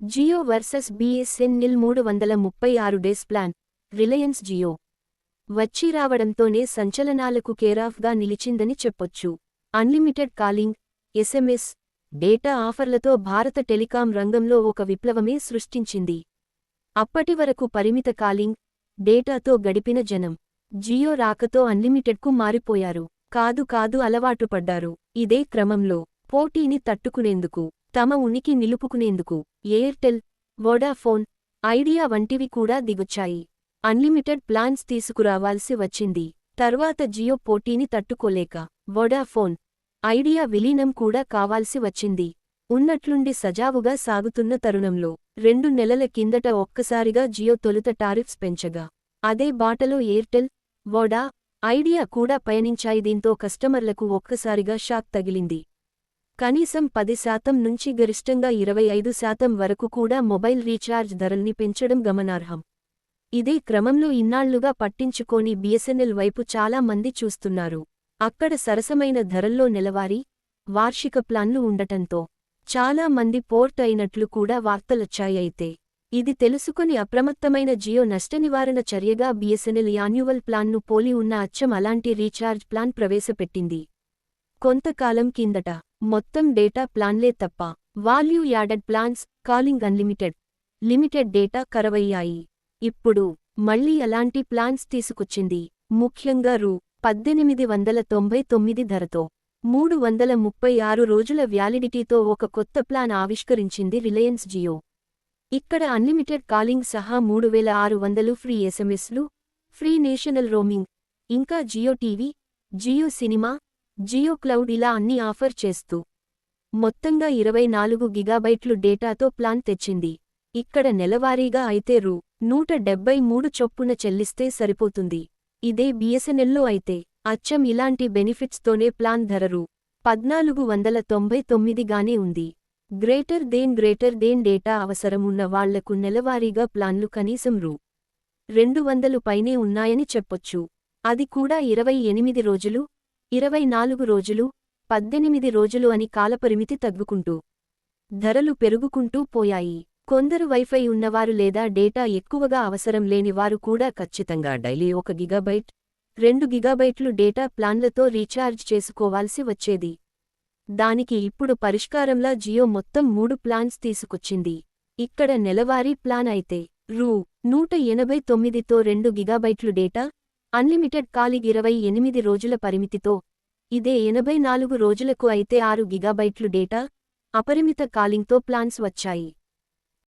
Jio versus BSNL మూడు వందల ముప్పై ఆరు డేస్ ప్లాన్ రిలయన్స్ జియో. వచ్చి రావడంతోనే సంచలనాలకు కేరాఫ్గా నిలిచిందని చెప్పొచ్చు. అన్లిమిటెడ్ కాలింగ్ ఎస్ఎంఎస్ డేటా ఆఫర్లతో భారత టెలికాం రంగంలో ఒక విప్లవమే సృష్టించింది. అప్పటివరకు పరిమిత కాలింగ్ డేటాతో గడిపిన జనం జియో రాకతో అన్లిమిటెడ్కు మారిపోయారు. కాదు కాదు అలవాటుపడ్డారు ఇదే క్రమంలో పోటీని తట్టుకునేందుకు. తమ ఉనికి నిలుపుకునేందుకు ఎయిర్టెల్ వోడాఫోన్ ఐడియా వంటివి కూడా దిగొచ్చాయి. అన్లిమిటెడ్ ప్లాన్స్ తీసుకురావాల్సి వచ్చింది. తర్వాత జియో పోటీని తట్టుకోలేక వోడాఫోన్ ఐడియా విలీనం కూడా కావాల్సి వచ్చింది. ఉన్నట్లుండి సజావుగా సాగుతున్న తరుణంలో రెండు నెలల కిందట ఒక్కసారిగా జియో తొలుత టారిఫ్స్ పెంచగా అదే బాటలో ఎయిర్టెల్ వోడా ఐడియా కూడా పయనించాయి. దీంతో కస్టమర్లకు ఒక్కసారిగా షాక్ తగిలింది. కనీసం పది శాతం నుంచి గరిష్టంగా ఇరవై ఐదు శాతం వరకు కూడా మొబైల్ రీఛార్జ్ ధరల్ని పెంచడం గమనార్హం. ఇదే క్రమంలో ఇన్నాళ్ళుగా పట్టించుకోని బిఎస్ఎన్ఎల్ వైపు చాలా మంది చూస్తున్నారు. అక్కడ సరసమైన ధరల్లో నెలవారీ వార్షిక ప్లాన్లు ఉండటంతో చాలా మంది పోర్ట్ అయినట్లు కూడా వార్తలొచ్చాయైతే ఇది తెలుసుకుని అప్రమత్తమైన జియో నష్టనివారణ చర్యగా బిఎస్ఎన్ఎల్ యాన్యువల్ ప్లాన్ను పోలి ఉన్న అచ్చం అలాంటి రీఛార్జ్ ప్లాన్ ప్రవేశపెట్టింది. కొంతకాలం కిందట మొత్తం డేటా ప్లాన్లే తప్ప value added plans calling unlimited limited data కరవయ్యాయి. ఇప్పుడు మళ్ళీ అలాంటి ప్లాన్స్ తీసుకొచ్చింది ముఖ్యంగా రూ. పద్దెనిమిది వందల తొంభై తొమ్మిది ధరతో మూడు వందల ముప్పై ఆరు రోజుల వ్యాలిడిటీతో ఒక కొత్త ప్లాన్ ఆవిష్కరించింది రిలయన్స్ జియో. ఇక్కడ అన్లిమిటెడ్ కాలింగ్ సహా మూడు వేల ఆరు వందలు ఫ్రీ ఎస్ఎంఎస్లు ఫ్రీ నేషనల్ రోమింగ్ ఇంకా Jio TV Jio cinema Jio cloud ఇలా అన్ని ఆఫర్ చేస్తూ మొత్తంగా ఇరవై నాలుగు గిగాబైట్లు డేటాతో ప్లాన్ తెచ్చింది. ఇక్కడ నెలవారీగా అయితే రూ. నూట డెబ్బై మూడు చొప్పున చెల్లిస్తే సరిపోతుంది. ఇదే బిఎస్ఎన్ఎల్లో అయితే అచ్చం ఇలాంటి బెనిఫిట్స్తోనే ప్లాన్ ధర రూ. పద్నాలుగు వందల తొంభై తొమ్మిదిగానే ఉంది. Greater than greater than data అవసరం వాళ్ళకు నెలవారీగా ప్లాన్లు కనీసం రూ. రెండు వందలు పైనే ఉన్నాయని చెప్పొచ్చు. అది కూడా ఇరవై ఎనిమిది రోజులు ఇరవై నాలుగు రోజులు పద్దెనిమిది రోజులు అని కాలపరిమితి తగ్గుకుంటూ ధరలు పెరుగుకుంటూ పోయాయి. కొందరు వైఫై ఉన్నవారు లేదా డేటా ఎక్కువగా అవసరం లేని వారు కూడా ఖచ్చితంగా డైలీ ఒక గిగాబైట్ రెండు గిగాబైట్లు డేటా ప్లాన్లతో రీఛార్జ్ చేసుకోవాల్సి వచ్చేది. దానికి ఇప్పుడు పరిష్కారంలా జియో మొత్తం మూడు ప్లాన్స్ తీసుకొచ్చింది. ఇక్కడ నెలవారీ ప్లాన్ అయితే రూ. నూట ఎనభై తొమ్మిదితో రెండు గిగాబైట్లు డేటా అన్లిమిటెడ్ కాలిగ్ ఇరవై ఎనిమిది రోజుల పరిమితితో ఇదే ఎనభై నాలుగు రోజులకు అయితే ఆరు గిగాబైట్లు డేటా అపరిమిత కాలింగ్తో ప్లాన్స్ వచ్చాయి.